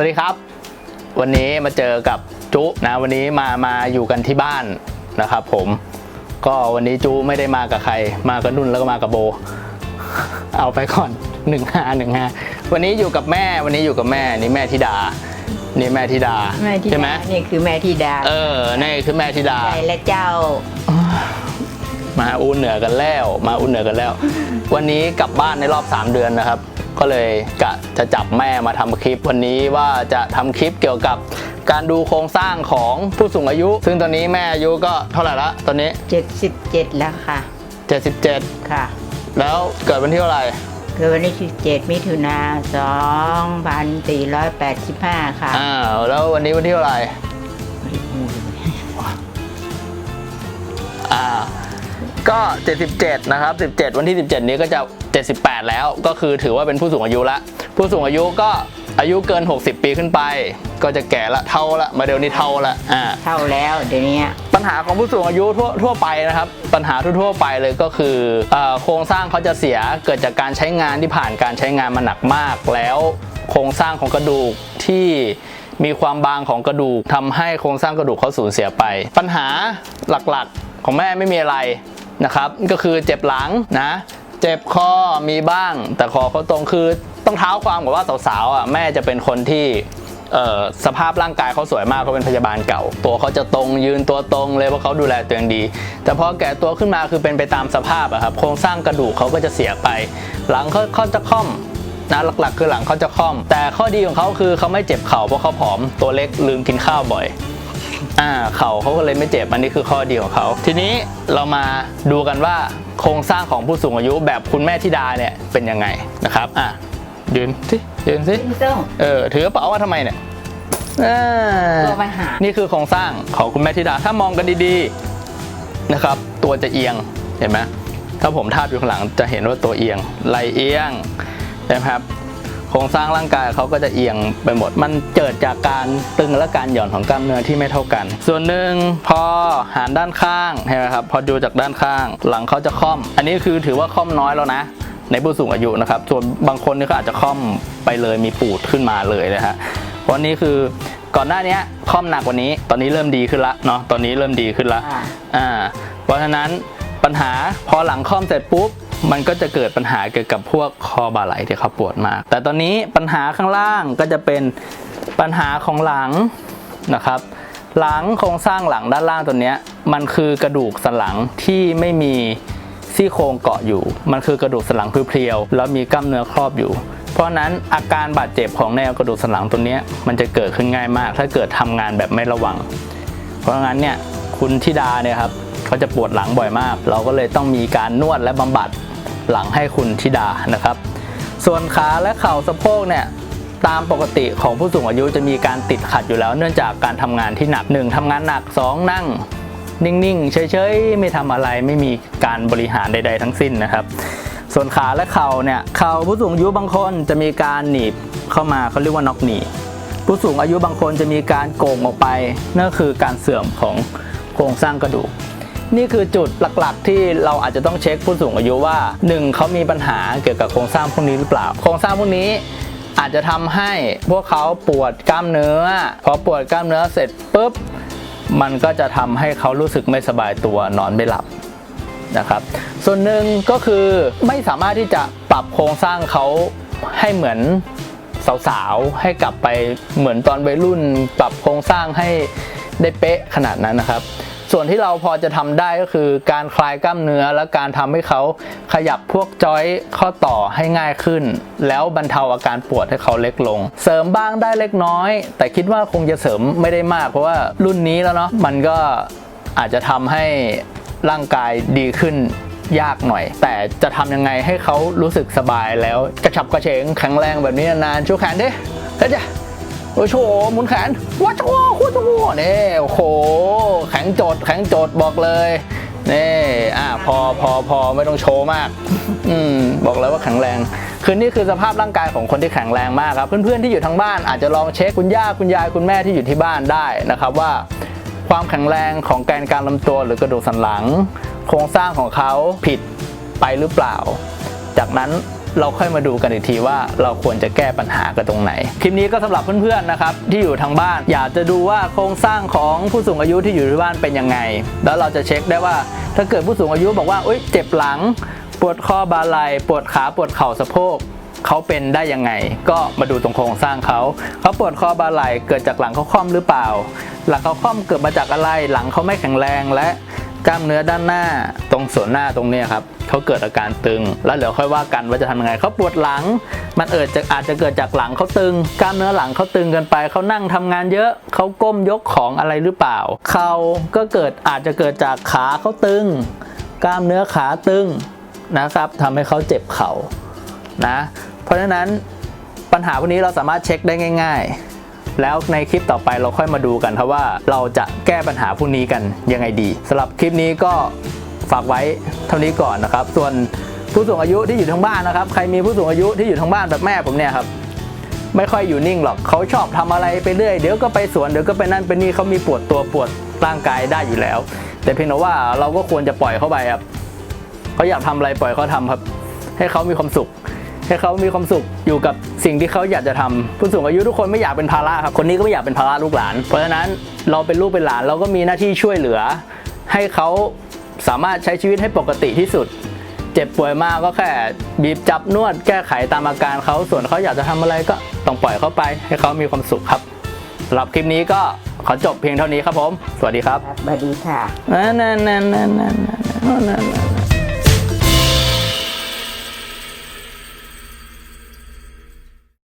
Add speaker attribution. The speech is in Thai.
Speaker 1: วัสดีครับ วันนี้มาเจอกับจุนะวันนี้มามาอยู่กันที่บ้านนะครับ ผมก็วันนี้จุไม่ได้มากับใคร มากับนุ่นแล้วก็มากับโบ เอาไปก่อนหนึ่งห้าหนึ่งห้าวันนี้อยู่กับแม่วันนี้อยู่กับแม่นี่แม่ธิดา นี่แม่ธิดา
Speaker 2: แม่ธิ
Speaker 1: ใช่ไหม
Speaker 2: ดานี่คือแม่ธิดา
Speaker 1: เออนี่คือแม่ธิดา
Speaker 2: ใจและเจ้า
Speaker 1: มาอุ่นเหนือกันแล้ว มาอุ่นเหนือกันแล้ว วันนี้กลับบ้านในรอบ 3 เดือนนะครับ ก็เลยกะจะจับแม่มาทำคลิปวันนี้ว่าจะทำคลิปเกี่ยวกับการดูโครงสร้างของผู้สูงอายุ ซึ่งตอนนี้แม่อายุก็เท่าไหร่ละตอนนี้
Speaker 2: 77 แล้วค่ะ
Speaker 1: 77
Speaker 2: ค่ะ
Speaker 1: แล้วเกิดวันที่เท่าไหร่
Speaker 2: คือวันนี้คือ7มิถุนา2485 ค่ะ
Speaker 1: อ้าวแล้ววันนี้วันที่เท่าไหร่อ่า ก็ 77 นะครับ 17 วันที่ 17 นี้ก็จะ 78 แล้ว ก็คือถือว่าเป็นผู้สูงอายุละ ผู้สูงอายุก็อายุเกิน 60 ปีขึ้นไป ก็จะแก่ละเท่าละมาเดี๋ยวนี้เท่าละอ่า
Speaker 2: เท่าแล้วเดี๋ยวนี้
Speaker 1: ปัญหาของผู้สูงอายุทั่วทั่วไปนะครับ ปัญหาทั่วๆไปเลยก็คือเอ่อโครงสร้างเขาจะเสียเกิดจากการใช้งานที่ผ่านการใช้งานมาหนักมาก แล้วโครงสร้างของกระดูกที่มีความบางของกระดูกทำให้โครงสร้างกระดูกเขาสูญเสียไป ปัญหาหลักๆ ของแม่ไม่มีอะไร นะครับก็คือเจ็บหลังนะ เจ็บคอมีบ้าง แต่คอเขาตรงคือต้องเท้าความกับว่าสาวๆอะแม่จะเป็นคนที่สภาพร่างกายเขาสวยมากเขาเป็นพยาบาลเก่า ตัวเขาจะตรงยืนตัวตรงเลยเพราะเขาดูแลตัวเองดี แต่พอแก่ตัวขึ้นมาคือเป็นไปตามสภาพอะครับโครงสร้างกระดูกเขาก็จะเสียไป หลังเขาเขาจะค่อมนะหลักๆ คือหลังเขาจะค่อม แต่ข้อดีของเขาคือเขาไม่เจ็บเข่าเพราะเขาผอมตัวเล็กลืมกินข้าวบ่อย อ่าเข่าเขาก็เลยไม่เจ็บอันนี้คือข้อดีของเขา ทีนี้เรามาดูกันว่าโครงสร้างของผู้สูงอายุแบบคุณแม่ธิดาเนี่ยเป็นยังไงนะครับอะยืนสิยืนสิ
Speaker 2: ขึ้นต้อง
Speaker 1: เออถือกระเป๋าว่าทำไมเนี่ยอ่า
Speaker 2: ตัวมาหา
Speaker 1: นี่คือโครงสร้างของคุณแม่ธิดา ถ้ามองกันดีๆนะครับ ตัวจะเอียงเห็นไหมถ้าผมทาบอยู่ข้างหลังจะเห็นว่าตัวเอียงไหลเอียงใช่ไหมครับ โครงสร้างร่างกายเขาก็จะเอียงไปหมด มันเกิดจากการตึงและการหย่อนของกล้ามเนื้อที่ไม่เท่ากัน ส่วนหนึ่งพอหันด้านข้างเห็นไหมครับ พอดูจากด้านข้าง หลังเขาจะค่อม อันนี้คือถือว่าค่อมน้อยแล้วนะในผู้สูงอายุนะครับ ส่วนบางคนนี่ก็อาจจะค่อมไปเลยมีปูดขึ้นมาเลยนะฮะเพราะนี่คือก่อนหน้านี้ค่อมหนักกว่านี้ ตอนนี้เริ่มดีขึ้นละเนาะ ตอนนี้เริ่มดีขึ้นละ
Speaker 2: อ่า
Speaker 1: อ่าเพราะฉะนั้นปัญหาพอหลังค่อมเสร็จปุ๊บ มันก็จะเกิดปัญหาเกี่ยวกับพวกคอบ่าไหล่ที่เขาปวดมาก แต่ตอนนี้ปัญหาข้างล่างก็จะเป็นปัญหาของหลังนะครับ หลังโครงสร้างหลังด้านล่างตัวเนี้ยมันคือกระดูกสันหลังที่ไม่มีซี่โครงเกาะอยู่ มันคือกระดูกสันหลังเพรียวๆแล้วมีกล้ามเนื้อครอบอยู่ เพราะนั้นอาการบาดเจ็บของแนวกระดูกสันหลังตัวเนี้ยมันจะเกิดขึ้นง่ายมาก ถ้าเกิดทำงานแบบไม่ระวัง เพราะงั้นเนี่ยคุณธิดาเนี่ยครับเขาจะปวดหลังบ่อยมาก เราก็เลยต้องมีการนวดและบำบัด หลังให้คุณธิดานะครับ ส่วนขาและเข่าสะโพกเนี่ยตามปกติของผู้สูงอายุจะมีการติดขัดอยู่แล้ว เนื่องจากการทำงานที่หนัก 1ทำงานหนัก 2 นั่ง นิ่งๆ เฉยๆ ไม่ทำอะไรไม่มีการบริหารใด ๆ ทั้งสิ้นนะครับ ส่วนขาและเข่าเนี่ยเข่าผู้สูงอายุบางคนจะมีการหนีบเข้ามาเขาเรียกว่าน็อกหนีผู้สูงอายุบางคนจะมีการโก่งออกไปนั่นคือการเสื่อมของโครงสร้างกระดูก นี่คือจุดหลักๆ ที่เราอาจจะต้องเช็คผู้สูงอายุว่า 1เขามีปัญหาเกี่ยวกับโครงสร้างพวกนี้หรือเปล่า โครงสร้างพวกนี้อาจจะทำให้พวกเขาปวดกล้ามเนื้อ พอปวดกล้ามเนื้อเสร็จปุ๊บมันก็จะทำให้เขารู้สึกไม่สบายตัวนอนไม่หลับนะครับ ส่วนหนึ่งก็คือไม่สามารถที่จะปรับโครงสร้างเขาให้เหมือนสาวๆ ให้กลับไปเหมือนตอนวัยรุ่น ปรับโครงสร้างให้ได้เป๊ะขนาดนั้นนะครับ ส่วนที่เราพอจะทำได้ก็คือการคลายกล้ามเนื้อและการทำให้เขาขยับพวกจอยข้อต่อให้ง่ายขึ้น แล้วบรรเทาอาการปวดให้เขาเล็กลง เสริมบ้างได้เล็กน้อย แต่คิดว่าคงจะเสริมไม่ได้มาก เพราะว่ารุ่นนี้แล้วเนาะมันก็อาจจะทำให้ร่างกายดีขึ้นยากหน่อย แต่จะทำยังไงให้เขารู้สึกสบายแล้วกระฉับกระเฉงแข็งแรงแบบนี้นานๆชูแขนดิเฮ้ยจ้ะ โอ้โชว์หมุนแขนวัดโชว์โคตรโชว์นี่โอ้โห แข็งโจดแข็งโจดบอกเลยนี่อะพอพอพอไม่ต้องโชว์มาก อืมบอกเลยว่าแข็งแรงคือนี่คือสภาพร่างกายของคนที่แข็งแรงมากครับ เพื่อนๆที่อยู่ทางบ้านอาจจะลองเช็คคุณย่าคุณยายคุณแม่ที่อยู่ที่บ้านได้นะครับว่า ความแข็งแรงของแกนกลารลำตัวหรือกระดูกสันหลัง โครงสร้างของเขาผิดไปหรือเปล่า จากนั้น เราค่อยมาดูกันอีกทีว่าเราควรจะแก้ปัญหากันตรงไหน คลิปนี้ก็สำหรับเพื่อนๆนะครับที่อยู่ทางบ้าน อยากจะดูว่าโครงสร้างของผู้สูงอายุที่อยู่ที่บ้านเป็นยังไง แล้วเราจะเช็คได้ว่า ถ้าเกิดผู้สูงอายุบอกว่าอุ๊ยเจ็บหลัง ปวดข้อบาไหล่ปวดขาปวดเข่าสะโพกเขาเป็นได้ยังไง ก็มาดูตรงโครงสร้างเขา เขาปวดคอบาไหล่เกิดจากหลังเขาค่อมหรือเปล่า หลังเขาค่อมเกิดมาจากอะไร หลังเขาไม่แข็งแรงและ กล้ามเนื้อด้านหน้าตรงส่วนหน้าตรงนี้ครับเขาเกิดอาการตึง แล้วเดี๋ยวค่อยว่ากันว่าจะทำยังไงเขาปวดหลัง มันเอิดจะอาจจะเกิดจากหลังเขาตึง กล้ามเนื้อหลังเขาตึงเกินไปเขานั่งทำงานเยอะเขาก้มยกของอะไรหรือเปล่าเขาก็เกิดอาจจะเกิดจากขาเขาตึง กล้ามเนื้อขาตึงนะครับทำให้เขาเจ็บเข่านะ เพราะฉะนั้นปัญหาพวกนี้เราสามารถเช็คได้ง่าย ๆ แล้วในคลิปต่อไปเราค่อยมาดูกันครับว่าเราจะแก้ปัญหาพวกนี้กันยังไงดีสำหรับคลิปนี้ก็ฝากไว้เท่านี้ก่อนนะครับ ส่วนผู้สูงอายุที่อยู่ทางบ้านนะครับ ใครมีผู้สูงอายุที่อยู่ทางบ้านแบบแม่ผมเนี่ยครับไม่ค่อยอยู่นิ่งหรอกเขาชอบทำอะไรไปเรื่อยเดี๋ยวก็ไปสวนเดี๋ยวก็ไปนั่นไปนี่เขามีปวดตัวปวดร่างกายได้อยู่แล้ว แต่เพียงแต่ว่าเราก็ควรจะปล่อยเขาไปครับเขาอยากทำอะไรปล่อยเขาทำครับ ให้เขามีความสุข ให้เขามีความสุขอยู่กับสิ่งที่เขาอยากจะทำผู้สูงอายุทุกคนไม่อยากเป็นภาระครับคนนี้ก็ไม่อยากเป็นภาระลูกหลาน เพราะฉะนั้นเราเป็นลูกเป็นหลานเราก็มีหน้าที่ช่วยเหลือ ให้เขาสามารถใช้ชีวิตให้ปกติที่สุด เจ็บป่วยมากก็แค่บีบจับนวดแก้ไขตามอาการเขาส่วนเขาอยากจะทำอะไรก็ต้องปล่อยเขาไป ให้เขามีความสุขครับสำหรับคลิปนี้ก็ขอจบเพียงเท่านี้ครับผม สวัสดีครับ
Speaker 2: ครับสวัสดีค่ะ
Speaker 1: นั่นนั่นนั่นนั่นนั่นนั่น